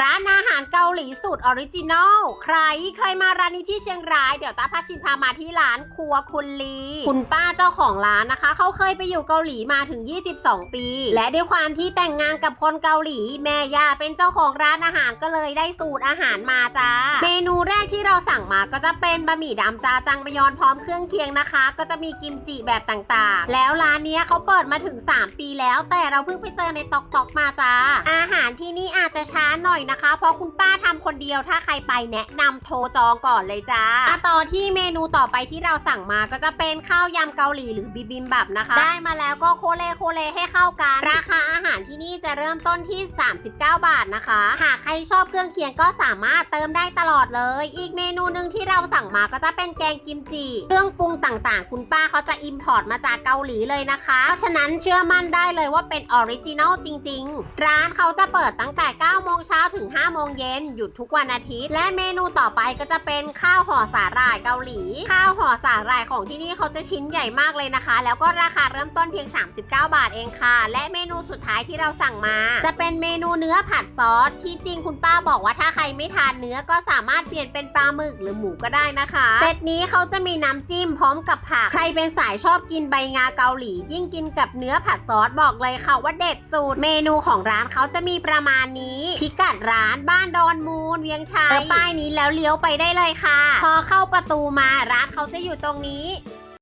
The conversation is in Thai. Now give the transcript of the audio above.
ร้านอาหารเกาหลีสูตรออริจินอล ใครเคยมาร้านนี้ที่เชียงราย เดี๋ยวตาพาชินพามาที่ร้านครัวคุณลี คุณป้าเจ้าของร้านนะคะ เขาเคยไปอยู่เกาหลีมาถึง 22 ปี และด้วยความที่แต่งงานกับคนเกาหลี แม่ย่าเป็นเจ้าของร้านอาหารก็เลยได้สูตรอาหารมาจ้า เมนูแรกที่เราสั่งมาก็จะเป็นบะหมี่ดำจาจังบยอนพร้อมเครื่องเคียงนะคะ ก็จะมีกิมจิแบบต่างๆ แล้วร้านนี้เขาเปิดมาถึง 3 ปีแล้ว แต่เราเพิ่งไปเจอในตอกตอกๆมาจ้า อาหารที่นี่อาจจะช้าหน่อยนะคะ เพราะคุณป้าทำคนเดียวถ้าใครไปแนะนำโทรจองก่อนเลยจ้ามาต่อที่เมนูต่อไปที่เราสั่งมาก็จะเป็นข้าวยำเกาหลีหรือบิบิมบับนะคะ ได้มาแล้วก็โคเลโคเลให้เข้ากัน ราคาอาหารที่นี่จะเริ่มต้นที่ 39 บาทนะคะ หากใครชอบเครื่องเคียงก็สามารถเติมได้ตลอดเลย อีกเมนูหนึ่งที่เราสั่งมาก็จะเป็นแกงกิมจิเครื่องปรุงต่างๆ คุณป้าเขาจะอิมพอร์ตมาจากเกาหลีเลยนะคะเพราะฉะนั้นเชื่อมั่นได้เลยว่าเป็นออริจินอลจริง ๆ ร้านเขาจะเปิดตั้งแต่9โมงเช้าถึง5โมงเย็นหยุดทุกวันอาทิตย์ และเมนูต่อไปก็จะเป็นข้าวห่อสาหร่ายเกาหลี ข้าวห่อสาหร่ายของที่นี่เขาจะชิ้นใหญ่มากเลยนะคะ แล้วก็ราคาเริ่มต้นเพียง 39 บาทเองค่ะ และเมนูสุดท้ายที่เราสั่งมา จะเป็นเมนูเนื้อผัดซอสที่จริงคุณป้าบอกว่าถ้าใครไม่ทานเนื้อก็สามารถเปลี่ยนเป็นปลาหมึกหรือหมูก็ได้นะคะเซตนี้เขาจะมีน้ำจิ้มพร้อมกับผักใครเป็นสายชอบกินใบงาเกาหลี ยิ่งกินกับเนื้อผัดซอสบอกเลยค่ะว่าเด็ดสุดเมนูของร้านเขาจะมีประมาณนี้พิกัดร้านบ้านดอนมูลเวียงชัยเจอป้ายนี้แล้วเลี้ยวไปได้เลยค่ะ พอเข้าประตูมาร้านเขาจะอยู่ตรงนี้